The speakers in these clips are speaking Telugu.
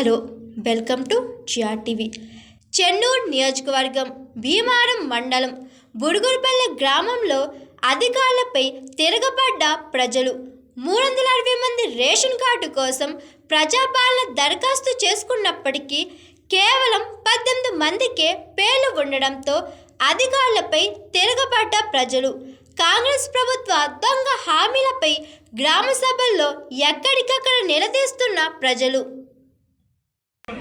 Hello welcome to G R TV. Chennur నియోజకవర్గం భీమారం మండలం బుడుగురుపల్లె గ్రామంలో అధికారులపై తిరగబడ్డ ప్రజలు మూడు వందల అరవై మంది రేషన్ కార్డు కోసం ప్రజాపాలన దరఖాస్తు చేసుకున్నప్పటికీ కేవలం పద్దెనిమిది మందికే పేర్లు ఉండడంతో అధికారులపై తిరగబడ్డ ప్రజలు కాంగ్రెస్ ప్రభుత్వ దొంగ హామీలపై గ్రామ సభల్లో ఎక్కడికక్కడ నిలదీస్తున్న ప్రజలు.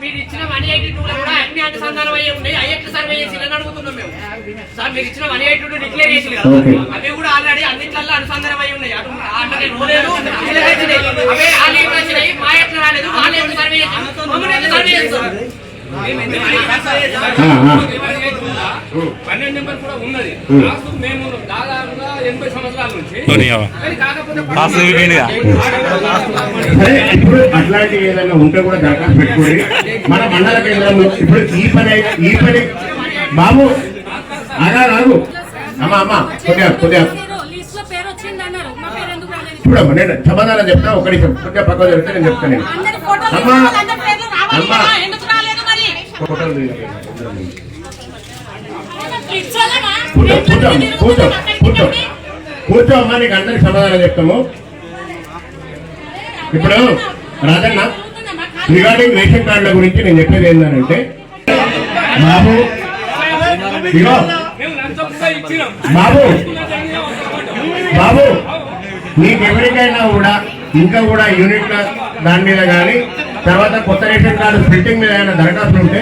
మీరు ఇచ్చిన వన్ ఎయిటీ టూ కూడా అన్ని అనుసంధానం అయ్యి ఉన్నాయి. అయ్యట్లు సర్వే చేసి అని అడుగుతున్నాం మేము. సార్ మీరు ఇచ్చిన వన్ ఎయిటీ టూ డిక్లేర్ చేసి కదా. అవి కూడా ఆల్రెడీ అన్నింటిలో అనుసంధానం అయి ఉన్నాయి. అటు వచ్చినాయి. అవే వాళ్ళ ఎట్లు వచ్చినాయి. మా ఎట్లు రాలేదు. వాళ్ళ ఎట్లు సర్వే చేసి మమ్మల్ని ఎట్లు సర్వే చేస్తారు? పన్నెండు నెంబర్ కూడా ఉన్నది. మేము దాదాపుగా ఇప్పుడు అట్లాంటి ఏదైనా ఉంటే కూడా దరఖాస్తు పెట్టుకోండి మన మండల కేంద్రంలో ఇప్పుడు ఈ పని ఈ పని బాబు ఆగా రాగు అమ్మా అమ్మ కొద్దిగా కొద్దిగా చూడమ్మా నేను సమాధానం చెప్తా ఒక నిమిషం కొద్దిగా పక్క చెప్తే నేను చెప్తాను నేను. అందరి ఫోటోలు అమ్మా. అమ్మా. కదా, ఎందుకు రాలేదు మరి ఫోటోలు? కూర్చో అమ్మా నీకు అందరికి సమాధానం చెప్తాము ఇప్పుడు రాజన్న రిగార్డింగ్ రేషన్ కార్డుల గురించి నేను చెప్పేది ఏంటంటే బాబు ఇగో బాబు బాబు మీకు ఎవరికైనా కూడా ఇంకా కూడా యూనిట్ల దాని మీద కానీ తర్వాత కొత్త రేషన్ కార్డు ప్రింటింగ్ మీద ఏమైనా దరఖాస్తులు ఉంటే